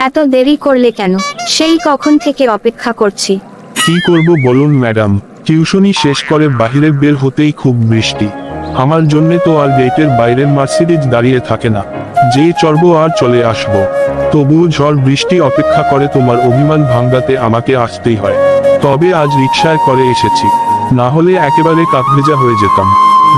এত দেরি করলে কেন? সেই কখন থেকে অপেক্ষা করছি। কি করব বলুন ম্যাডাম টিউশনি শেষ করে বাইরে বের হতেই খুব বৃষ্টি। আমার জন্য তো আর গেটের বাইরের মার্সিডিজ দাঁড়িয়ে থাকে না। যেই চড়বো আর চলে আসব। তবুও ঝড় বৃষ্টি অপেক্ষা করে তোমার অভিমান ভাঙ্গাতে আমাকে আসতেই হয়। তবে আজ রিক্সায় করে এসেছি। না হলে একেবারে কাকভেজা হয়ে যেতাম।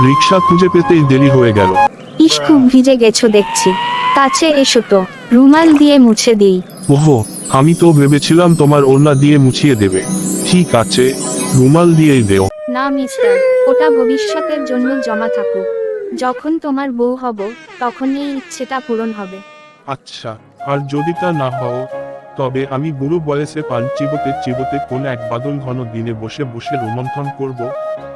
রিক্সা খুঁজে পেতেই দেরি হয়ে গেল। ইস খুব ভিজে গেছো দেখছি। কাছে এসো তো রুমাল দিয়ে মুছে দিই। ওহো আমি তো ভেবেছিলাম তোমার ওড়না দিয়ে মুছিয়ে দেবে। ঠিক আছে রুমাল দিয়েই দেও। না মিস্টার ওটা ভবিষ্যতের জন্য জমা থাকুক। যখন তোমার বউ হব তখন এই ইচ্ছেটা পূরণ হবে। আচ্ছা আর যদি তা না হও তবে আমি বুড়ো বয়সে পান চিবোতে চিবোতে কোন এক বাদল ঘন দিনে বসে বসে রোমন্থন করব।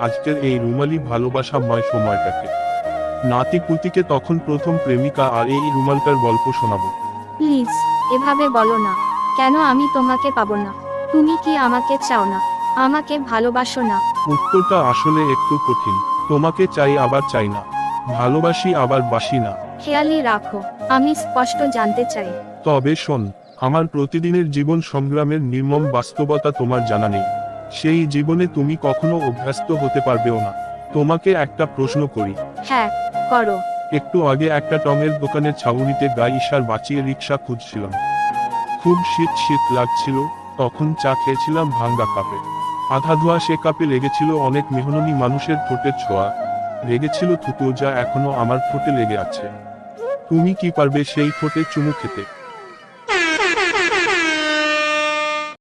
আজকের এই রুমালি ভালোবাসাময় সময়টাকে। নাতি পুতিকে তখন প্রথম প্রেমিকা আর এই রুমালটার গল্প শোনাবো। প্লিজ এভাবে বলো না। কেন আমি তোমাকে পাবো না? তুমি কি আমাকে চাও না? আমাকে ভালোবাসো না। উত্তরটা আসলে একটু কঠিন। তোমাকে চাই আবার চাই না। ভালোবাসি আবার বাসি না। খেয়ালি রাখো আমি স্পষ্ট জানতে চাই। তবে শোন আমার প্রতিদিনের জীবন সংগ্রামের নির্মম বাস্তবতা তোমার জানা নেই। সেই জীবনে তুমি কখনো অভ্যস্ত হতে পারবেও না। তোমাকে একটা প্রশ্ন করি। হ্যাঁ করো। একটু আগে একটা টমের দোকানে ছাউনিতে গায়ে ইশার বাঁচিয়ে রিক্সা খুঁজছিলাম। খুব শীত শীত লাগছিল, তখন চা খেয়েছিলাম ভাঙ্গা কাপে। আধা ধোয়া সে কাপে লেগেছিল অনেক মেহননি মানুষের ঠোঁটের ছোঁয়া। লেগেছিল থুতু যা এখনও আমার ঠোঁটে লেগে আছে। তুমি কি পারবে সেই ঠোঁটে চুমু খেতে?